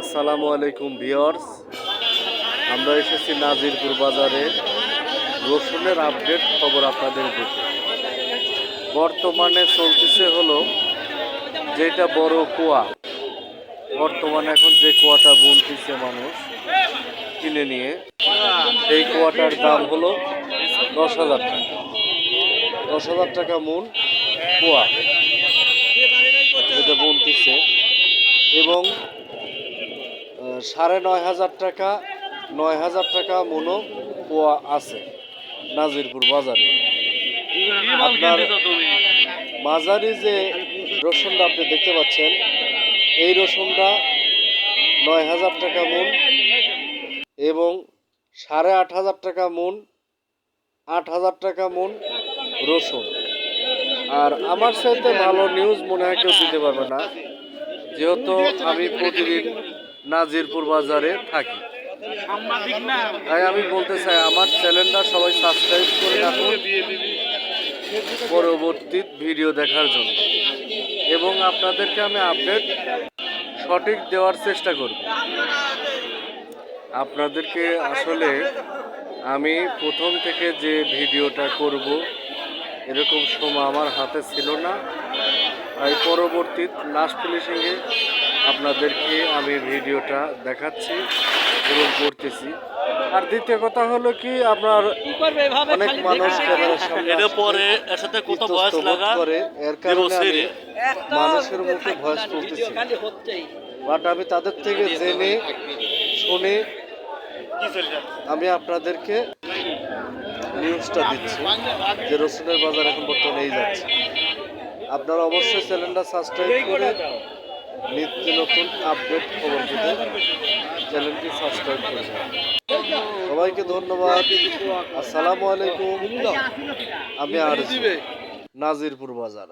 আসসালামু আলাইকুম ভিওর্স আমরা এসেছি নাজিরপুর বাজারে। রসুনের আপডেট খবর আপনাদের দিতে বর্তমানে চলতেছে হলো যেটা বড় কুয়া। বর্তমানে এখন যে কুয়াটা বুনতেছে মানুষ কিনে নিয়ে, সেই কুয়াটার দাম হলো দশ হাজার টাকা। দশ হাজার টাকা মূল কুয়া। যেটা বুনতেছে। এবং সাড়ে নয় হাজার টাকা, নয় হাজার টাকা মনো পোয়া আছে নাজিরপুর বাজারে। আপনার মাঝারি যে রসুনটা আপনি দেখতে পাচ্ছেন, এই রসুনটা নয় হাজার টাকা মন এবং সাড়ে আট হাজার টাকা মন, আট হাজার টাকা মন রসুন। আর আমার সাথে ভালো নিউজ মনে হয় কেউ দিতে পারবে না, যেহেতু আমি প্রতিদিন নাজিরপুর বাজারে থাকি। তাই আমি বলতে চাই, আমার চ্যানেলটা সবাই সাবস্ক্রাইব করে রাখুন। পরবর্তী ভিডিও দেখার জন্য। এবং আপনাদেরকে আমি আপডেট সঠিক দেওয়ার চেষ্টা করব। আপনাদেরকে আসলে আমি প্রথম থেকে যে ভিডিওটা করব, এরকম সময় আমার হাতে ছিল না। তাই পরবর্তী লাস্ট ফিনিশিংয়ে আপনাদেরকে আমি ভিডিওটা দেখাচ্ছি এবং করতেছি। আর দ্বিতীয় কথা হলো কি আপনার অনেক মানুষ ক্যামেরার সামনে পরে এর সাথে কত বয়স লাগা? করে। এর কারণে মানুষের মুখে ভয়েস করতেছি বাট আমি তাদের থেকে জেনে শুনে আমি আপনাদেরকে নিউজটা দিচ্ছি যে রসুনের বাজার এখন বর্তমানে এই যাচ্ছে। আপনারা অবশ্যই চ্যানেলটা সাবস্ক্রাইব করে নিত্য নতুন আপডেট খবর পেতে চ্যানেলটি সাবস্ক্রাইব করবেন সবাইকে ধন্যবাদ। আসসালামু আলাইকুম। আমি আর নাজিরপুর বাজার।